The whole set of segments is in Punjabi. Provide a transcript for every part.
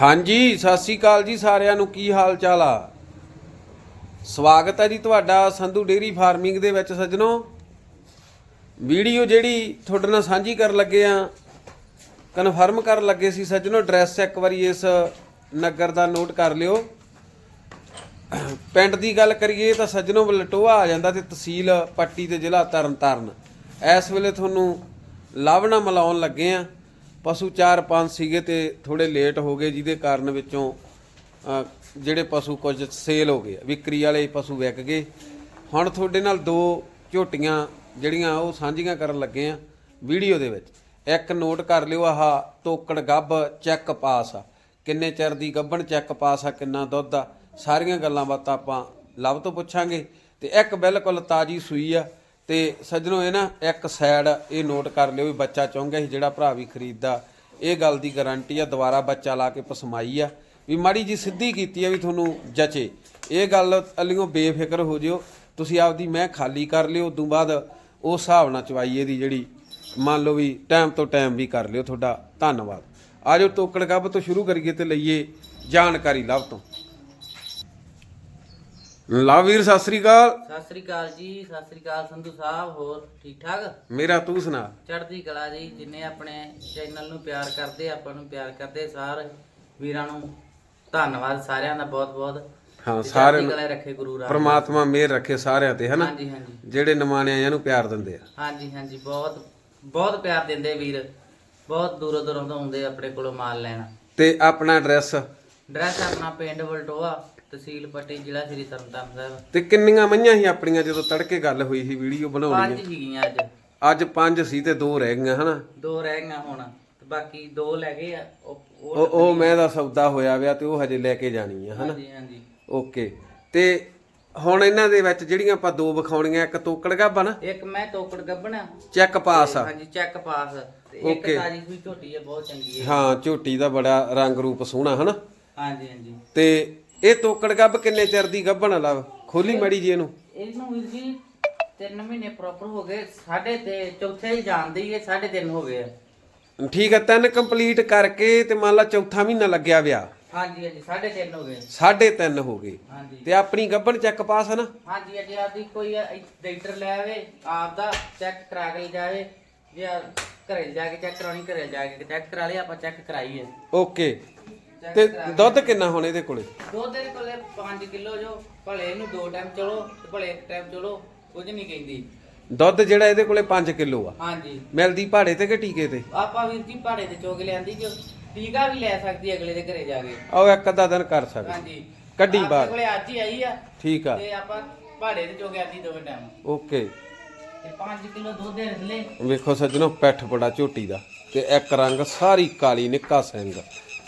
ਹਾਂਜੀ, ਸਤਿ ਸ੍ਰੀ ਅਕਾਲ ਜੀ ਸਾਰਿਆਂ ਨੂੰ। ਕੀ ਹਾਲ ਚਾਲ ਆ? ਸਵਾਗਤ ਹੈ ਜੀ ਤੁਹਾਡਾ ਸੰਧੂ ਡੇਰੀ ਫਾਰਮਿੰਗ ਦੇ ਵਿੱਚ ਸੱਜਣੋ। ਵੀਡੀਓ ਜਿਹੜੀ ਤੁਹਾਡੇ ਨਾਲ ਸਾਂਝੀ ਕਰਨ ਲੱਗੇ ਆ, ਕਨਫਰਮ ਕਰਨ ਲੱਗੇ ਸੀ ਸੱਜਣੋ, ਐਡਰੈਸ ਇੱਕ ਵਾਰੀ ਇਸ ਨਗਰ ਦਾ ਨੋਟ ਕਰ ਲਿਓ। ਪਿੰਡ ਦੀ ਗੱਲ ਕਰੀਏ ਤਾਂ ਸੱਜਣੋ ਬਲਟੋਆ ਆ ਜਾਂਦਾ ਤੇ ਤਹਿਸੀਲ ਪੱਟੀ ਤੇ ਜ਼ਿਲ੍ਹਾ ਤਰਨਤਾਰਨ। ਇਸ ਵੇਲੇ ਤੁਹਾਨੂੰ ਲਾਵਣਾ ਮਿਲਾਉਣ ਲੱਗੇ ਆ। ਪਸ਼ੂ 4-5 ਸੀਗੇ ਤੇ ਥੋੜੇ ਲੇਟ ਹੋ ਗਏ, ਜਿਹਦੇ ਕਾਰਨ ਵਿੱਚੋਂ ਜਿਹੜੇ ਪਸ਼ੂ ਕੁਝ ਸੇਲ ਹੋ ਗਏ। ਵਿਕਰੀ ਵਾਲੇ ਪਸ਼ੂ ਵਿਕ ਗਏ। ਹੁਣ ਤੁਹਾਡੇ ਨਾਲ ਦੋ ਝੋਟੀਆਂ ਜਿਹੜੀਆਂ ਉਹ ਸਾਂਝੀਆਂ ਕਰਨ ਲੱਗੇ ਆ ਵੀਡੀਓ ਦੇ ਵਿੱਚ। ਇੱਕ ਨੋਟ ਕਰ ਲਿਓ, ਆਹ ਤੋਕੜ ਗੱਭ ਚੈੱਕ ਪਾਸ ਆ। ਕਿੰਨੇ ਚਿਰ ਦੀ ਗੱਭਣ ਚੈੱਕ ਪਾਸ ਆ, ਕਿੰਨਾ ਦੁੱਧ ਆ? ਸਾਰੀਆਂ ਗੱਲਾਂ ਬਾਤਾਂ ਆਪਾਂ ਲਵ ਤੋਂ ਪੁੱਛਾਂਗੇ। ਤੇ ਇੱਕ ਬਿਲਕੁਲ ਤਾਜੀ ਸੂਈ ਆ। ਤੇ ਸੱਜਣੋ, ਇਹ ਨਾ ਇੱਕ ਸਾਈਡ ਇਹ ਨੋਟ ਕਰ ਲਿਓ ਵੀ ਬੱਚਾ ਚਾਹੁੰਗਾ ਸੀ ਜਿਹੜਾ ਭਰਾ ਵੀ ਖਰੀਦਦਾ। ਇਹ ਗੱਲ ਦੀ ਗਾਰੰਟੀ ਆ, ਦੁਬਾਰਾ ਬੱਚਾ ਲਾ ਕੇ ਪਸਮਾਈ ਆ। ਵੀ ਮਾੜੀ ਜੀ ਸਿੱਧੀ ਕੀਤੀ ਆ ਵੀ ਤੁਹਾਨੂੰ ਜਚੇ। ਇਹ ਗੱਲ ਅਲੀਓ ਬੇਫਿਕਰ ਹੋ ਜਿਓ। ਤੁਸੀਂ ਆਪਦੀ ਮੈਂ ਖਾਲੀ ਕਰ ਲਿਓ, ਉਦੋਂ ਬਾਅਦ ਉਸ ਹਿਸਾਬ ਨਾਲ ਚਵਾਈਏ ਦੀ ਜਿਹੜੀ, ਮੰਨ ਲਓ ਵੀ ਟਾਈਮ ਤੋਂ ਟਾਈਮ ਵੀ ਕਰ ਲਿਓ ਤੁਹਾਡਾ। ਧੰਨਵਾਦ। ਆਜੋ ਟੋਕੜ ਗੱਬ ਤੋਂ ਸ਼ੁਰੂ ਕਰੀਏ ਤੇ ਲਈਏ ਜਾਣਕਾਰੀ ਲਵ ਤੋਂ। ਲਵ ਵੀਰ ਸਤਿ ਸ੍ਰੀ ਅਕਾਲ। ਸਤਿ ਸ੍ਰੀ ਅਕਾਲ ਜੀ ਸਤਿ ਸ੍ਰੀ ਅਕਾਲ ਸੰਧੂ ਸਾਹਿਬ ਹੋਰ ਠੀਕ ਠਾਕ? ਮੇਰਾ ਤੂੰ ਸੁਣਾ। ਚੜ੍ਹਦੀ ਕਲਾ ਜੀ ਜਿੰਨੇ ਆਪਣੇ ਚੈਨਲ ਨੂੰ ਪਿਆਰ ਕਰਦੇ ਆਪਾਂ ਨੂੰ ਪਿਆਰ ਕਰਦੇ ਸਾਰੇ ਵੀਰਾਂ ਨੂੰ ਧੰਨਵਾਦ ਸਾਰਿਆਂ ਦਾ ਬਹੁਤ ਬਹੁਤ ਹਾਂ ਸਾਰਿਆਂ ਨੂੰ ਕਲਾ ਰੱਖੇ ਗੁਰੂ ਰਾਮ ਪ੍ਰਮਾਤਮਾ ਮਿਹਰ ਰੱਖੇ ਸਾਰਿਆਂ ਤੇ ਹਨਾ? ਹਾਂਜੀ ਹਾਂਜੀ। ਜਿਹੜੇ ਨਿਮਾਣਿਆਂ ਨੂੰ ਪਿਆਰ ਦਿੰਦੇ ਆ। ਹਾਂਜੀ ਹਾਂਜੀ ਬਹੁਤ ਬਹੁਤ ਪਿਆਰ ਦਿੰਦੇ ਵੀਰ। ਬਹੁਤ ਦੂਰੋਂ ਦੂਰੋਂ ਤੋਂ ਆਉਂਦੇ ਆਪਣੇ ਕੋਲੋਂ ਮਾਲ ਲੈਣ। ਤੇ ਆਪਣਾ ਐਡਰੈਸ? ਡਰੈਸ ਆਪਣਾ ਪਿੰਡ ਵਲਟੋਆ ਤਹਿਸੀਲ ਪੱਟੀ ਜ਼ਿਲ੍ਹਾ ਸ੍ਰੀ ਤਰਨਤਾਰਨ ਸਾਹਿਬ। ਤੇ ਕਿੰਨੀਆਂ ਮਈਆਂ ਸੀ ਆਪਣੀਆਂ ਜਦੋਂ ਤੜਕੇ ਗੱਲ ਹੋਈ ਸੀ ਵੀਡੀਓ ਬਣਾਉਣੀ ਪੰਜ ਸੀਗੀਆਂ ਅੱਜ। ਅੱਜ ਪੰਜ ਸੀ ਤੇ ਦੋ ਰਹਿ ਗਈਆਂ ਹਨਾ? ਦੋ ਰਹਿ ਗਈਆਂ ਹੁਣ ਤੇ ਬਾਕੀ ਦੋ ਲੈ ਗਏ ਆ ਉਹ ਉਹ ਉਹ ਉਹ ਮੈਂ ਦਾ ਸੌਦਾ ਹੋਇਆ ਵਿਆ ਤੇ ਉਹ ਹਜੇ ਲੈ ਕੇ ਜਾਣੀ ਆ ਹਨਾ? ਹਾਂਜੀ ਹਾਂਜੀ। ਓਕੇ। ਤੇ ਹੁਣ ਇਹਨਾਂ ਦੇ ਵਿੱਚ ਜਿਹੜੀਆਂ ਆਪਾਂ ਦੋ ਵਿਖਾਉਣੀਆਂ ਇੱਕ ਤੋਕੜ ਗੱਬਾ ਨਾ? ਇੱਕ ਮੈਂ ਤੋਕੜ ਗੱਬਣਾ ਚੈੱਕ ਪਾਸ ਆ। ਹਾਂਜੀ ਚੈੱਕ ਪਾਸ। ਤੇ ਇੱਕ Okay. ਤਾਜੀ ਸੂਈ ਝੋਟੀ ਹੈ ਬਹੁਤ ਚੰਗੀ ਹੈ ਹਾਂ ਝੋਟੀ ਦਾ ਬੜਾ ਰੰਗ ਰੂਪ ਸੋਹਣਾ ਹਨਾ? ਹਾਂਜੀ ਹਾਂਜੀ। ਤੇ ਇਹ ਤੋਕੜ ਗੱਬ ਕਿੰਨੇ ਚਿਰ ਦੀ ਗੱਭਣ ਲਵ ਖੋਲੀ ਮੜੀ ਜੀ ਇਹਨੂੰ। ਇਹਨੂੰ ਵੀਰ ਜੀ 3 ਮਹੀਨੇ ਪ੍ਰੋਪਰ ਹੋ ਗਏ ਸਾਢੇ ਤੇ ਚੌਥੇ ਹੀ ਜਾਣਦੇ ਹੀ ਸਾਢੇ ਤਿੰਨ ਹੋ ਗਏ ਆ। ਠੀਕ ਆ ਤਿੰਨ ਕੰਪਲੀਟ ਕਰਕੇ ਤੇ ਮੰਨ ਲਾ ਚੌਥਾ ਮਹੀਨਾ ਲੱਗਿਆ ਵਿਆ ਹਾਂਜੀ ਹਾਂਜੀ ਸਾਢੇ ਤਿੰਨ ਹੋ ਗਏ। ਸਾਢੇ ਤਿੰਨ ਹੋ ਗਏ। ਹਾਂਜੀ। ਤੇ ਆਪਣੀ ਗੱਭਣ ਚੈੱਕ ਪਾਸ ਨਾ? ਹਾਂਜੀ ਅਜੇ ਆਪਦੀ ਕੋਈ ਡਾਕਟਰ ਲੈ ਆਵੇ ਆਪਦਾ ਚੈੱਕ ਕਰਾ ਕੇ ਜਾਵੇ ਜੇ ਘਰੇ ਜਾ ਕੇ ਚੈੱਕ ਕਰਾਉਣੀ ਘਰੇ ਜਾ ਕੇ ਚੈੱਕ ਕਰਾ ਲਈ ਆਪਾਂ ਚੈੱਕ ਕਰਾਈਏ ਓਕੇ ਤੇ ਦੁੱਧ ਕਿੰਨਾ ਹੁਣ ਇਹਦੇ ਕੋਲੇ? ਦੁੱਧ ਦੇ ਕੋਲੇ 5 ਕਿਲੋ ਜੋ ਭਲੇ ਇਹਨੂੰ ਦੋ ਟਾਈਮ ਚਲੋ ਤੇ ਭਲੇ ਇੱਕ ਟਾਈਮ ਚਲੋ ਕੁਝ ਨਹੀਂ ਕਹਿੰਦੀ। ਦੁੱਧ ਜਿਹੜਾ ਇਹਦੇ ਕੋਲੇ 5 ਕਿਲੋ ਆ। ਹਾਂਜੀ। ਮਿਲਦੀ ਭਾੜੇ ਤੇ ਕਿ ਟੀਕੇ ਤੇ? ਆਪਾਂ ਵੀਰ ਜੀ ਪਹਾੜੇ ਤੇ ਚੋਗ ਲਿਆਂਦੀ ਜੋ ਟੀਕਾ ਵੀ ਲੈ ਸਕਦੀ ਅਗਲੇ ਦੇ ਘਰੇ ਜਾ ਕੇ। ਆਓ ਇੱਕ ਅੱਧਾ ਦਿਨ ਕਰ ਸਕਦੇ। ਹਾਂਜੀ। ਕੱਢੀ ਆਪਣੇ ਬਾਹਰ। ਕੋਲੇ ਅੱਜ ਹੀ ਆਈ ਆ। ਠੀਕ ਆ। ਤੇ ਆਪਾਂ ਪਹਾੜੇ ਤੇ ਚੋਗ ਆਂਦੀ ਦੋਵੇਂ ਟਾਈਮ ਓਕੇ। ਤੇ 5 ਕਿਲੋ ਦੁੱਧ ਦੇ ਰਸਲੇ ਵੇਖੋ ਸੱਜਣੋ ਪੈਠ ਬੜਾ ਝੋਟੀ ਦਾ ਤੇ ਇੱਕ ਰੰਗ ਸਾਰੀ ਕਾਲੀ ਨਿੱਕਾ ਸਿੰਘ।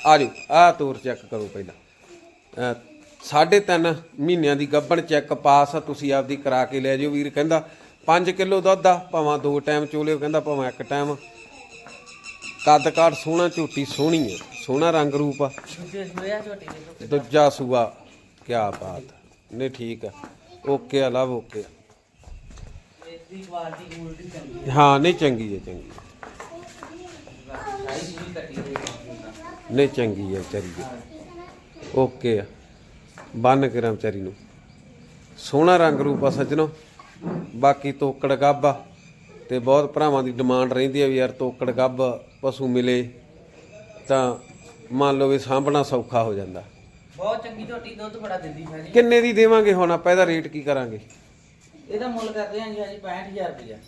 ਆਜੋ ਆਹ ਤੋਰ ਚੈੱਕ ਕਰੋ ਪਹਿਲਾਂ। ਸਾਢੇ ਤਿੰਨ ਮਹੀਨਿਆਂ ਦੀ ਗੱਭਣ ਚੈੱਕ ਪਾਸ ਆ ਤੁਸੀਂ ਆਪਦੀ ਕਰਾ ਕੇ ਲੈ ਜਿਓ ਵੀਰ ਕਹਿੰਦਾ 5 ਕਿਲੋ ਦੁੱਧ ਆ ਭਾਵੇਂ ਦੋ ਟਾਈਮ ਚੋਲਿਓ ਕਹਿੰਦਾ ਭਾਵੇਂ ਇੱਕ ਟਾਈਮ ਕੱਦ ਕਾਠ ਸੋਹਣਾ ਝੋਟੀ ਸੋਹਣੀ ਆ ਸੋਹਣਾ ਰੰਗ ਰੂਪ ਆ। ਦੂਜੇ ਸੂਆ ਕੀ ਬਾਤ ਨਹੀਂ ਠੀਕ ਆ। ਓਕੇ ਆ ਲਵ ਓਕੇ ਆ। ਹਾਂ ਨਹੀਂ ਚੰਗੀ ਹੈ ਚੰਗੀ ਹੈ। ਹੈ ਸਾਈਜ਼ ਵੀ ਕੱਟੀ ਹੋਈ ਹੈ ਨਹੀਂ ਚੰਗੀ ਹੈ ਵਿਚਾਰੀ ਦੀ ਓਕੇ ਆ। ਬੰਨ ਕੇ ਵਿਚਾਰੀ ਨੂੰ। ਸੋਹਣਾ ਰੰਗ ਰੂਪ ਆ ਸੱਜਣੋ। ਬਾਕੀ ਤੋਕੜ ਆ ਤੇ ਬਹੁਤ ਭਰਾਵਾਂ ਦੀ ਡਿਮਾਂਡ ਰਹਿੰਦੀ ਆ ਵੀ ਯਾਰ ਤੋਕੜ ਗੱਭ ਪਸ਼ੂ ਮਿਲੇ ਤਾਂ ਮੰਨ ਲਓ ਵੀ ਸਾਂਭਣਾ ਸੌਖਾ ਹੋ ਜਾਂਦਾ। ਬਹੁਤ ਚੰਗੀ ਝੋਟੀ ਦੁੱਧ ਬੜਾ ਦਿੰਦੀ ਹੈ ਜੀ। ਕਿੰਨੇ ਦੀ ਦੇਵਾਂਗੇ ਹੁਣ ਆਪਾਂ? ਇਹਦਾ ਰੇਟ ਕੀ ਕਰਾਂਗੇ? ਇਹਦਾ ਮੁੱਲ ਕਰਦੇ ਹਾਂ ਜੀ ਹਾਂਜੀ 65000 ਰੁਪਇਆ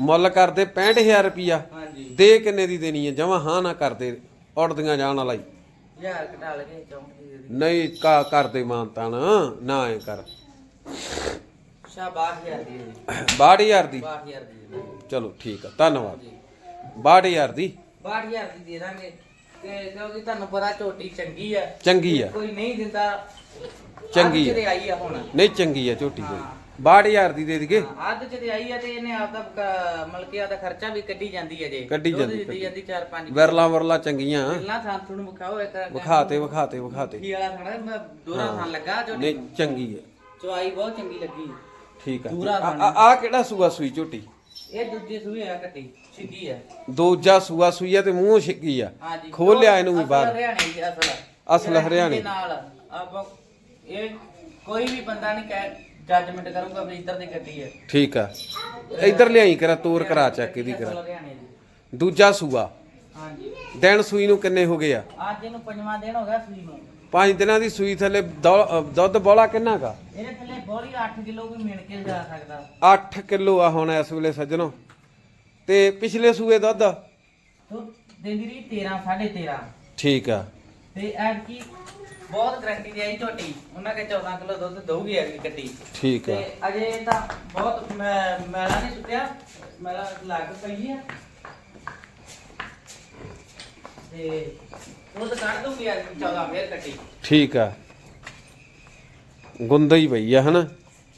ਮੁੱਲ ਕਰਦੇ 65000 ਰੁਪਿਆ ਹਾਂਜੀ। ਦੇ ਕਿੰਨੇ ਦੀ ਦੇਣੀ ਹੈ? ਜਮਾ ਹਾਂ ਨਾ ਕਰਦੇ। ਉੜਦੀਆਂ ਜਾਣ ਵਾਲਾ ਹੀ। ਹਜ਼ਾਰ ਘਟਾ ਲਗੇ ਚੌਂਕੀ ਦੀ। ਨਹੀਂ ਕਾ ਕਰਦੇ ਮਾਨਤਾ ਨਾ ਨਾ ਐ ਕਰ। ਸ਼ਾ 62000 ਦੀ ਹੈ ਜੀ। 62000 ਦੀ? 62000 ਦੀ ਦੇ ਦਾਂਗੇ ਚਲੋ ਠੀਕ ਆ ਧੰਨਵਾਦ। 62000 ਦੀ? 62000 ਦੀ ਦੇ ਦਾਂਗੇ। ਤੇ ਕਿਉਂਕਿ ਤੁਹਾਨੂੰ ਪਤਾ ਝੋਟੀ ਚੰਗੀ ਆ। ਚੰਗੀ ਆ। ਕੋਈ ਨਹੀਂ ਦਿੰਦਾ। ਚੰਗੀ ਆ। ਤੇ ਆਈ ਆ ਹੁਣ। ਨਹੀਂ ਚੰਗੀ ਆ ਝੋਟੀ ਕੋਈ। 62000 ਦੀ ਦੇ ਦਈਏ। ਹਾਂ, ਅੱਧ ਚ ਤੇ ਆਈ ਆ ਤੇ ਇਹਨੇ ਆਪਦਾ ਕਿ ਆਪਦਾ ਖਰਚਾ ਵੀ ਕੱਢੀ ਜਾਂਦੀ ਹੈ ਜੇ। ਕੱਢੀ ਦੁੱਧ ਜਾਂਦੀ, ਦਿੱਤੀ ਜਾਂਦੀ 4-5 ਵਿਰਲਾ ਵਰਲਾ ਚੰਗੀਆਂ। ਪਹਿਲਾਂ ਥਾਂ ਤੁਹਾਨੂੰ ਵਿਖਾਓ ਇੱਕ ਵਿਖਾਤੇ ਵਿਖਾਤੇ ਵਿਖਾਤੇ। ਕੀ ਵਾਲਾ ਖਾਣਾ ਮੈਂ ਦੋਰਾ ਥਾਂ ਲੱਗਾ ਝੋਟੀ ਨਹੀਂ ਚੰਗੀ ਆ ਚੁਆਈ ਬਹੁਤ ਚੰਗੀ ਲੱਗੀ। ਠੀਕ ਆ। ਦੂਰਾ ਆ ਆ- ਆ ਕਿਹੜਾ ਸੂਆ ਸੂਈ ਝੋਟੀ? ਇਹ ਦੂਜੀ ਸੂਈ ਆ ਕੱਟੀ ਸਿੱਧੀ ਆ। ਦੂਜਾ ਸੂਆ ਸੂਈ ਆ ਤੇ ਮੂੰਹੋਂ ਛਿੱਕੀ ਆ। ਹਾਂਜੀ। ਖੋਲ ਲਿਆ ਇਹਨੂੰ ਵੀ ਅਸਲ ਬਾਹਰ। ਹਰਿਆਣੇ ਦੀ। ਅਸਲ। ਹਰਿਆਣੇ ਦੇ। ਨਾਲ ਆਪਾਂ ਇਹ ਕੋਈ ਵੀ ਬੰਦਾ ਨਹੀਂ ਕਹਿ ਜੱਜਮੈਂਟ ਕਰੂਗਾ ਵੀ ਇੱਧਰ ਦੀ ਗੱਡੀ ਹੈ। ਠੀਕ ਆ। ਇੱਧਰ ਲਿਆਈ ਕਰਾ ਤੋਰ ਕਰਾ ਚੱਕ ਇਹਦੀ ਕਰਾ। ਦੀ ਦੂਜਾ ਸੂਆ। ਹਾਂਜੀ। ਦਿਨ ਸੂਈ ਨੂੰ ਕਿੰਨੇ ਹੋ ਗਏ ਆ? ਅੱਜ ਇਹਨੂੰ ਪੰਜਵਾਂ ਦਿਨ ਹੋ ਗਿਆ ਸੂਈ ਨੂੰ। ਪੰਜ ਦਿਨਾਂ ਦੀ ਸੂਈ ਥੱਲੇ ਦੌ- ਅ, ਦੁੱਧ ਬੋਲਾ ਕਿੰਨਾ ਕਾ ਇਹਦੇ ਥੱਲੇ ਬੋਲੀ 8 ਕਿਲੋ ਵੀ ਮਿਣ ਕੇ ਜਾ ਸਕਦਾ। 8 ਕਿਲੋ ਆ ਹੁਣ ਇਸ ਵੇਲੇ ਸੱਜਣੋ। ਤੇ ਪਿਛਲੇ ਸੂਏ ਦੁੱਧ? ਦੁੱਧ ਦਿੰਦੀ ਰਹੀ 13 13.5 ਠੀਕ ਆ। ਤੇ ਐਡ ਕੀ ਬਹੁਤ ਗਰੰਟੀ ਦੀ ਆਈ ਝੋਟੀ। ਉਹਨਾਂ ਕੇ 14 ਕਿਲੋ ਦੁੱਧ ਦਊਗੀ ਅਗਲੀ ਕੱਟੀ ਠੀਕ ਆ। ਤੇ ਅਜੇ ਤਾਂ ਬਹੁਤ ਮੈਂ ਮੈਲਾ ਨਹੀਂ ਸੁੱਟਿਆ ਮੈਲਾ ਲੱਗ ਪਈ ਹੈ ਤੇ ਦੁੱਧ ਕੱਢ ਦੂੰਗੀ ਅੱਜ 14 ਫੇਰ ਕੱਟੀ ਠੀਕ ਆ। ਗੁੰਦਾ ਹੀ ਪਈ ਆ ਹਨਾ?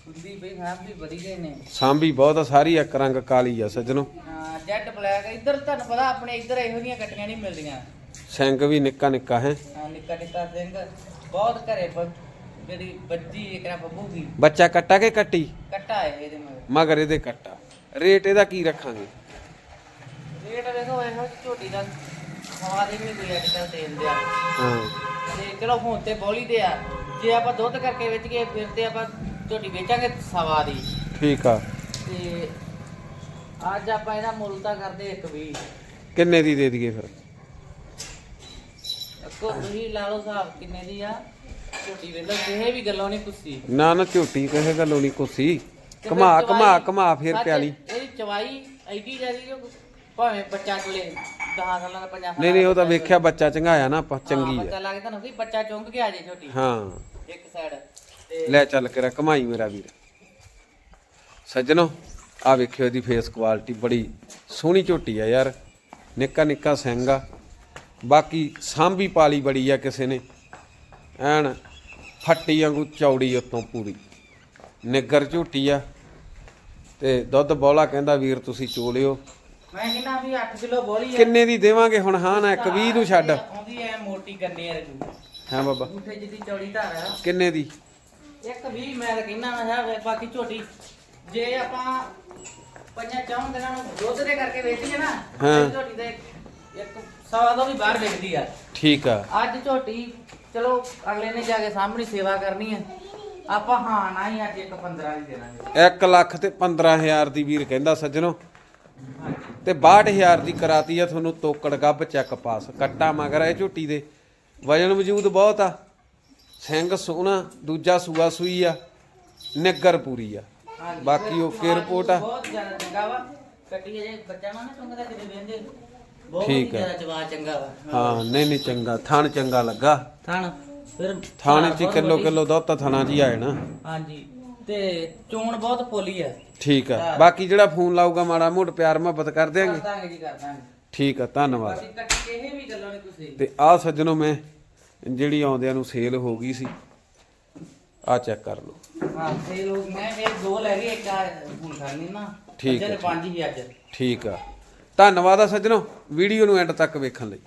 ਹੁੰਦੀ ਬਈ ਖਾਂ ਵੀ ਵਧੀ ਗਏ ਨੇ। ਸਾਂਭੀ ਬਹੁਤ ਆ ਸਾਰੀ ਇੱਕ ਰੰਗ ਕਾਲੀ ਆ ਸੱਜਣੋ। ਹਾਂ ਜੈਟ ਬਲੈਕ ਇੱਧਰ ਤੁਹਾਨੂੰ ਪਤਾ ਆਪਣੇ ਇੱਧਰ ਇਹੋ ਜਿਹੀਆਂ ਕੱਟੀਆਂ ਨਹੀਂ ਮਿਲਦੀਆਂ। ਸਿੰਘ ਵੀ ਨਿੱਕਾ ਨਿੱਕਾ ਹੈ। ਹਾਂ ਨਿੱਕਾ ਨਿੱਕਾ ਸਿੰਘ। ਬਹੁਤ ਘਰੇ ਬ- ਜਿਹੜੀ ਬੱਜੀ ਇੱਕ ਨਾ ਬੱਬੂ ਦੀ। ਬੱਚਾ ਕੱਟਾ ਕੇ ਕੱਟੀ? ਕੱਟਾ ਹੈ ਇਹਦੇ ਮਗਰ। ਮਗਰ ਇਹਦੇ ਕੱਟਾ। ਰੇਟ ਇਹਦਾ ਕੀ ਰੱਖਾਂਗੇ? ਰੇਟ ਵੇਖੋ ਇਹੋ ਜਿਹੀ ਝੋਟੀ ਦਾ ਹਵਾ ਦੀ ਵੀ ਕੋਈ ਅੱਜ ਕੱਲ੍ਹ ਤੇਲ ਦਿਆ ਹਾਂ। ਤੇ ਚਲੋ ਹੁਣ ਤੇ ਬੋਲੀ ਦੇ ਆ। ਜੇ ਆਪਾਂ ਦੁੱਧ ਕਰਕੇ ਵੇਚ ਕੇ ਫਿਰ ਤੇ ਆਪਾਂ ਝੋਟੀ ਵੇਚਾਂਗੇ ਸਵਾ ਦੀ ਠੀਕ ਆ। ਤੇ ਅੱਜ ਆਪਾਂ ਇਹਦਾ ਮੁੱਲ ਤਾਂ ਕਰਦੇ ਇੱਕ ਵੀ ਕਿੰਨੇ ਦੀ ਦੇ ਦਈਏ ਫਿਰ? ਅੱਗੋਂ ਤੁਸੀਂ ਲਾ ਲਓ ਹਿਸਾਬ ਕਿੰਨੇ ਦੀ ਆ। ਝੋਟੀ ਵੇਲੋ ਕਿਸੇ ਵੀ ਗੱਲੋਂ ਨਹੀਂ ਕੁੱਸੀ। ਨਾ ਨਾ ਝੋਟੀ ਕਿਸੇ ਗੱਲੋਂ ਨਹੀਂ ਕੁਸੀ। ਘਮਾ ਘਮਾ ਘਮਾ ਫੇਰ ਪਿਆਲੀ। ਇਹਦੀ ਚਵਾਈ ਐਡੀ ਜਿਆਦੀ ਜੋ ਭਾਵੇਂ ਬੱਚਾ ਚਲੇ 10 ਸਾਲਾਂ ਦਾ 50 ਸਾਲਾਂ ਨਹੀਂ ਨਹੀਂ ਉਹ ਤਾਂ ਵੇਖਿਆ ਬੱਚਾ ਚੰਗਾਇਆ ਨਾ ਆਪਾਂ ਚੰਗੀ ਬੱਚਾ ਆ ਬੱਚਾ ਚੁੰਗ ਕੇ ਆ ਜੇ ਝੋਟੀ। ਹਾਂ। ਇੱਕ ਸਾਈਡ ਤੇ ਲੈ ਚੱਲ ਕੇ ਰ ਕਮਾਈ ਮੇਰਾ ਵੀਰ। ਸੱਜਣੋ ਆ ਵੇਖਿਓ ਇਹਦੀ ਫੇਸ ਕੁਆਲਿਟੀ ਬੜੀ ਸੋਹਣੀ ਝੋਟੀ ਆ ਯਾਰ। ਨਿੱਕਾ ਨਿੱਕਾ ਸਿੰਘ ਆ ਬਾਕੀ ਸਾਂਭੀ ਪਾਲੀ ਬੜੀ ਆ ਕਿਸੇ ਨੇ। ਐਨ ਫੱਟੀ ਵਾਂਗੂ ਚੌੜੀ ਉਤੋਂ ਪੂਰੀ। ਨਿੱਗਰ ਝੋਟੀ ਆ। ਤੇ ਦੁੱਧ ਬੋਲਾ ਕਹਿੰਦਾ ਵੀਰ ਤੁਸੀਂ ਚੋਲਿਓ। ਮੈਂ ਕਹਿੰਦਾ ਵੀ 8 ਕਿਲੋ ਬੋਲੀ ਆ। ਕਿੰਨੇ ਦੀ ਦੇਵਾਂਗੇ ਹੁਣ? ਹਾਂ ਨਾ ਇੱਕ 20 ਨੂੰ ਛੱਡ। ਆਉਂਦੀ ਐ ਮੋਟੀ ਕਰਨੀ ਐ ਰਜੂ ਹਾਂ ਬਾਬਾ? ਮੁੱਠੇ ਜਿੱਦੀ ਚੌੜੀ ਧਾਰ ਆ। ਕਿੰਨੇ ਦੀ? ਇੱਕ ਵੀ ਮੈਂ ਤਾਂ ਕਹਿੰਦਾ ਮੈਂ ਕਿਹਾ ਵੀ ਬਾਕੀ ਝੋਟੀ। ਜੇ ਆਪਾਂ ਪੰਜਾਂ ਚੌਂ ਦਿਨਾਂ ਨੂੰ ਦੁੱਧ ਦੇ ਕਰਕੇ ਵੇਚੀਏ ਨਾ ਹਾਂ। ਝੋਟੀ ਦੇ ਇੱਕ ਸਵਾ ਤੋਂ ਵੀ ਬਾਹਰ ਵਿਕਦੀ ਆ। ਠੀਕ ਆ। ਅੱਜ ਝੋਟੀ ਚਲੋ ਅਗਲੇ ਨੇ ਜਾ ਕੇ ਸਾਹਮਣੀ ਸੇਵਾ ਕਰਨੀ ਹੈ ਆਪਾਂ ਹਾਂ ਨਾ ਹੀ ਅੱਜ ਇੱਕ 15 ਦੀ ਦੇਣਾਗੇ 1 ਲੱਖ ਤੇ 15000 ਦੀ ਵੀਰ ਕਹਿੰਦਾ ਸੱਜਣੋ ਤੇ 62000 ਦੀ ਕਰਾਤੀ ਆ ਤੁਹਾਨੂੰ ਤੋਕੜ ਗੱਬ ਚੈੱਕ ਪਾਸ ਕੱਟਾ ਮਗਰ ਇਹ ਝੋਟੀ ਦੇ। ਵਜਨ ਵਜੂਦ ਬਹੁਤ ਆ। ਸਿੰਘ ਸੋਹਣਾ ਦੂਜਾ ਸੂਆ ਸੂਈ ਆ। ਨਿੱਗਰ ਪੂਰੀ ਆ। ਬਾਕੀ ਓਕੇ ਰਿਪੋਰਟ ਆ। ਬਹੁਤ ਜ਼ਿਆਦਾ ਚੰਗਾ ਵਾ। ਕੱਟੀ ਜੇ ਬੱਚਾ ਨਾ ਚੁੰਗਦਾ ਕਿਤੇ ਵੇਂਦੇ ਹੀ। ਠੀਕ ਆ। ਚੰਗਾ ਵਾ। ਹਾਂ ਨਹੀਂ ਨਹੀਂ ਚੰਗਾ। ਥਣ ਚੰਗਾ ਲੱਗਾ। ਥਣ ਫਿਰ ਥਾਣੇ ਚ ਕਿਲੋ। ਕਿਲੋ ਦੁੱਧ ਤਾਂ ਥਣਾ ਜੀ ਆਏ ਨਾ। ਹਾਂਜੀ ਤੇ ਚੋਣ ਬਹੁਤ ਪੋਲੀ ਹੈ। ਠੀਕ ਆ ਬਾਕੀ ਜਿਹੜਾ ਫੋਨ ਲਾਊਗਾ ਮਾੜਾ ਮੋਟ ਪਿਆਰ ਮੁਹੱਬਤ ਕਰ ਕਰ ਦਿਆਂਗੇ ਦਾਂਗੇ ਜੀ ਕਰ ਦਾਂਗੇ। ਠੀਕ ਆ ਧੰਨਵਾਦ। ਵੀ ਗੱਲੋਂ ਤੁਸੀਂ। ਤੇ ਆਹ ਸੱਜਣੋ ਮੈਂ ਜਿਹੜੀ ਆਉਂਦਿਆਂ ਨੂੰ ਸੇਲ ਹੋ ਗਈ ਸੀ ਆ ਚੈੱਕ ਕਰ ਲਓ। ਹਾਂ ਤੇ ਲੋਕ ਮੈਂ ਇਹ ਦੋ ਲੈ ਗਏ ਇੱਕ ਆ ਹੁਣ ਕਰਨੀ ਨਾ। ਠੀਕ ਹੈ, ਅਜੇ ਪੰਜ ਹੀ ਅੱਜ। ਠੀਕ ਆ। ਧੰਨਵਾਦ ਆ ਸੱਜਣੋ ਵੀਡੀਓ ਨੂੰ ਐਂਡ ਤੱਕ ਵੇਖਣ ਲਈ।